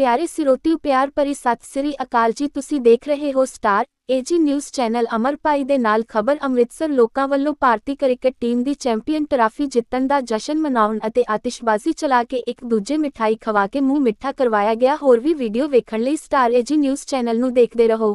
ਪਿਆਰੇ ਸਿਰੋਤਿਓ ਪਿਆਰ ਭਰੀ ਸਤਿ ਸ੍ਰੀ ਅਕਾਲ ਜੀ। ਤੁਸੀਂ ਦੇਖ ਰਹੇ ਹੋ ਸਟਾਰ ਏਜੀ ਨਿਊਜ਼ ਚੈਨਲ ਅਮਰਪਾਈ ਦੇ ਨਾਲ ਖਬਰ। ਅੰਮ੍ਰਿਤਸਰ ਲੋਕਾਂ ਵੱਲੋਂ ਭਾਰਤੀ ਕ੍ਰਿਕਟ ਟੀਮ ਦੀ ਚੈਂਪੀਅਨ ਟਰਾਫੀ ਜਿੱਤਣ ਦਾ ਜਸ਼ਨ ਮਨਾਉਣ ਅਤੇ ਆਤਿਸ਼ਬਾਜ਼ੀ ਚਲਾ ਕੇ ਇੱਕ ਦੂਜੇ ਮਿਠਾਈ ਖਵਾ ਕੇ ਮੂੰਹ ਮਿੱਠਾ ਕਰਵਾਇਆ ਗਿਆ। ਹੋਰ ਵੀ ਵੀਡੀਓ ਵੇਖਣ ਲਈ ਸਟਾਰ ਏਜੀ ਨਿਊਜ਼ ਚੈਨਲ ਨੂੰ ਦੇਖਦੇ ਰਹੋ।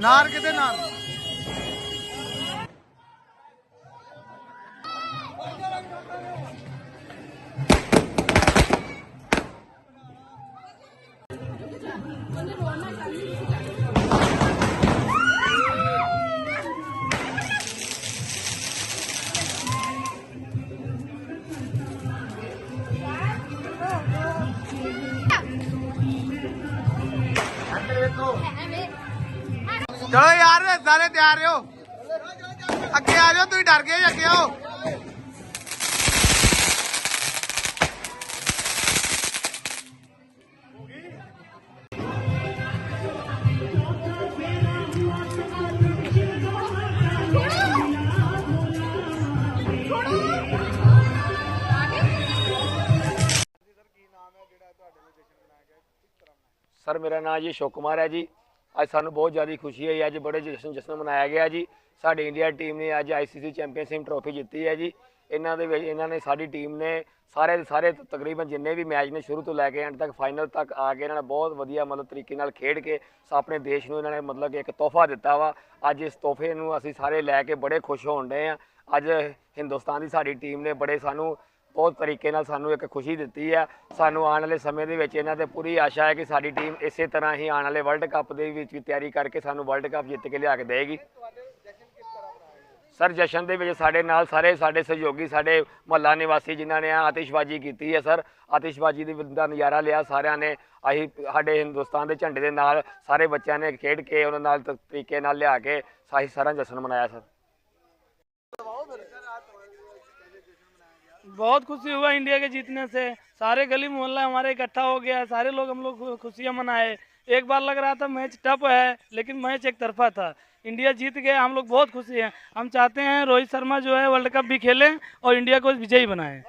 ਨਾਰ ਕਿਤੇ ਨਾਰ ਚਲੋ ਯਾਰ ਸਾਰੇ ਤਿਆਰ ਰਹੋ ਅੱਗੇ ਆ ਜਾਓ ਤੁਸੀਂ ਡਰ ਗਏ ਜੀ, ਅੱਗੇ ਆਓ ਸਰ ਮੇਰਾ ਨਾਮ ਜੀ ਅਸ਼ੋਕ ਕੁਮਾਰ ਹੈ ਜੀ ਅੱਜ ਸਾਨੂੰ ਬਹੁਤ ਜ਼ਿਆਦਾ ਖੁਸ਼ੀ ਹੈ ਜੀ, ਅੱਜ ਬੜੇ ਜਸ਼ਨ ਜਸ਼ਨ ਮਨਾਇਆ ਗਿਆ ਜੀ। ਸਾਡੀ ਇੰਡੀਆ ਟੀਮ ਨੇ ਅੱਜ ਆਈਸੀਸੀ ਚੈਂਪੀਅਨਸ਼ਿਪ ਟਰੋਫੀ ਜਿੱਤੀ ਹੈ ਜੀ। ਇਹਨਾਂ ਦੇ ਵਿੱਚ ਇਹਨਾਂ ਨੇ ਸਾਡੀ ਟੀਮ ਨੇ ਸਾਰੇ ਦੇ ਸਾਰੇ ਤਕਰੀਬਨ ਜਿੰਨੇ ਵੀ ਮੈਚ ਨੇ ਸ਼ੁਰੂ ਤੋਂ ਲੈ ਕੇ ਐਂਡ ਤੱਕ ਫਾਈਨਲ ਤੱਕ ਆ ਕੇ ਇਹਨਾਂ ਨੇ ਬਹੁਤ ਵਧੀਆ ਮਤਲਬ ਤਰੀਕੇ ਨਾਲ ਖੇਡ ਕੇ ਆਪਣੇ ਦੇਸ਼ ਨੂੰ ਇਹਨਾਂ ਨੇ ਮਤਲਬ ਕਿ ਇੱਕ ਤੋਹਫਾ ਦਿੱਤਾ ਵਾ। ਅੱਜ ਇਸ ਤੋਹਫੇ ਨੂੰ ਅਸੀਂ ਸਾਰੇ ਲੈ ਕੇ ਬੜੇ ਖੁਸ਼ ਹੋਣ ਰਹੇ ਆ ਅੱਜ ਹਿੰਦੁਸਤਾਨ ਦੀ ਸਾਡੀ ਟੀਮ ਨੇ ਬੜੇ ਸਾਨੂੰ ਬਹੁਤ ਤਰੀਕੇ ਨਾਲ ਸਾਨੂੰ ਇੱਕ ਖੁਸ਼ੀ ਦਿੱਤੀ ਹੈ ਸਾਨੂੰ ਆਉਣ ਵਾਲੇ ਸਮੇਂ ਦੇ ਵਿੱਚ ਇਹਨਾਂ ਤੇ ਪੂਰੀ ਆਸ਼ਾ ਹੈ ਕਿ ਸਾਡੀ ਟੀਮ ਇਸੇ ਤਰ੍ਹਾਂ ਹੀ ਆਉਣ ਵਾਲੇ ਵਰਲਡ ਕੱਪ ਦੇ ਵਿੱਚ ਵੀ ਤਿਆਰੀ ਕਰਕੇ ਸਾਨੂੰ ਵਰਲਡ ਕੱਪ ਜਿੱਤ ਕੇ ਲਿਆ ਕੇ ਦੇਵੇਗੀ। ਸਰ, ਜਸ਼ਨ ਦੇ ਵਿੱਚ ਸਾਡੇ ਨਾਲ ਸਾਰੇ ਸਾਡੇ ਸਹਿਯੋਗੀ, ਸਾਡੇ ਮਹੱਲਾ ਨਿਵਾਸੀ ਜਿਨ੍ਹਾਂ ਨੇ ਆਤਿਸ਼ਬਾਜ਼ੀ ਕੀਤੀ ਹੈ ਸਰ, ਆਤਿਸ਼ਬਾਜ਼ੀ ਦੇ ਦਾ ਨਜ਼ਾਰਾ ਲਿਆ। ਸਾਰਿਆਂ ਨੇ ਅਸੀਂ ਸਾਡੇ ਹਿੰਦੁਸਤਾਨ ਦੇ ਝੰਡੇ ਦੇ ਨਾਲ ਸਾਰੇ ਬੱਚਿਆਂ ਨੇ ਖੇਡ ਕੇ ਉਹਨਾਂ ਨਾਲ ਤਰੀਕੇ ਨਾਲ ਲਿਆ ਕੇ ਸਾਹੀ ਸਾਰਾ ਜਸ਼ਨ ਮਨਾਇਆ ਸਰ। बहुत खुशी हुआ इंडिया के जीतने से। सारे गली मोहल्ला हमारे इकट्ठा हो गया, सारे लोग हम लोग खुशियाँ मनाए। एक बार लग रहा था मैच टफ है, लेकिन मैच एक तरफा था। इंडिया जीत गया, हम लोग बहुत खुशी हैं। हम चाहते हैं रोहित शर्मा जो है वर्ल्ड कप भी खेलें और इंडिया को विजयी बनाएँ।